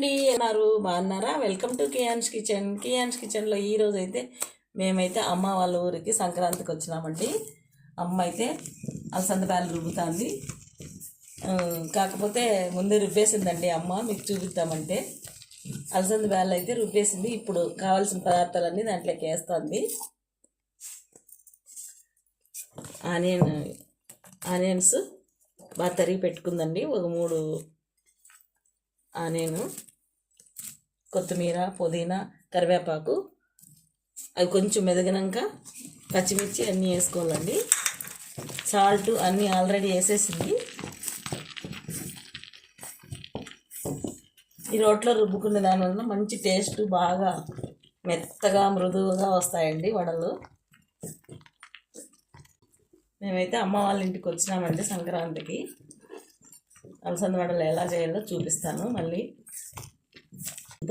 అండి అన్నారు బాగున్నారా? Welcome to Kian's kitchen. Kian's కిచెన్లో ఈ అయితే మేమైతే అమ్మ వాళ్ళ ఊరికి సంక్రాంతికి వచ్చినామండి. అమ్మ అయితే అలసంద బ్యాలు రుబ్బుతుంది. కాకపోతే ముందే రుబ్బేసిందండి అమ్మ మీకు చూపిద్దామంటే. అలసంద బ్యాలు అయితే రుబ్బేసింది. ఇప్పుడు కావాల్సిన పదార్థాలన్నీ దాంట్లోకి వేస్తుంది. ఆనియన్ ఆనియన్స్ బాగా తరిగి పెట్టుకుందండి. ఒక మూడు ఆనియన్. కొత్తిమీర పుదీనా కరివేపాకు. అవి కొంచెం మెదగినాక పచ్చిమిర్చి అన్నీ వేసుకోవాలండి. సాల్ట్ అన్నీ ఆల్రెడీ వేసేసింది. ఈ రోట్లో రుబ్బుకున్న దానివల్ల మంచి టేస్ట్ బాగా మెత్తగా మృదువుగా వస్తాయండి వడలు. మేమైతే అమ్మ వాళ్ళ ఇంటికి వచ్చినామండి సంక్రాంతికి. అలసంద వడలు ఎలా చేయాలో చూపిస్తాను మళ్ళీ.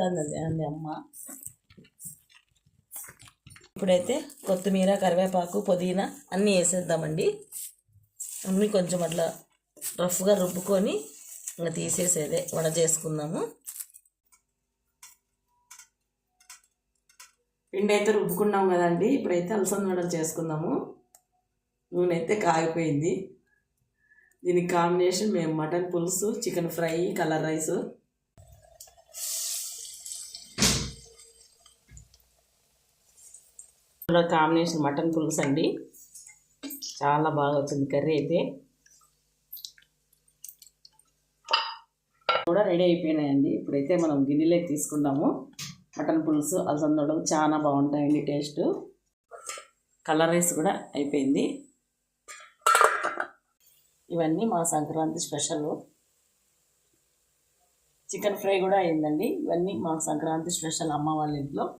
అంది అంది అమ్మ. ఇప్పుడైతే కొత్తిమీర కరివేపాకు పుదీనా అన్నీ వేసేద్దామండి. అన్నీ కొంచెం అట్లా రఫ్గా రుబ్బుకొని ఇంకా తీసేసేదే వడ చేసుకుందాము. పిండి అయితే రుబ్బుకున్నాం కదండి ఇప్పుడైతే అలసంద వడలు చేసుకుందాము. నూనె అయితే కాగిపోయింది. దీనికి కాంబినేషన్ మేము మటన్ పులుసు chicken fry colour rice. Combination mutton పులుసు అండి. చాలా బాగా వచ్చింది కర్రీ అయితే. కూడా రెడీ అయిపోయినాయండి. ఇప్పుడైతే మనం గిన్నెలోకి తీసుకున్నాము మటన్ పులుసు అలసందడం చాలా బాగుంటాయండి టేస్ట్. కలర్ రైస్ కూడా అయిపోయింది. ఇవన్నీ మా సంక్రాంతి స్పెషల్. చికెన్ ఫ్రై కూడా అయిందండి. ఇవన్నీ మా సంక్రాంతి స్పెషల్ అమ్మ వాళ్ళ ఇంట్లో.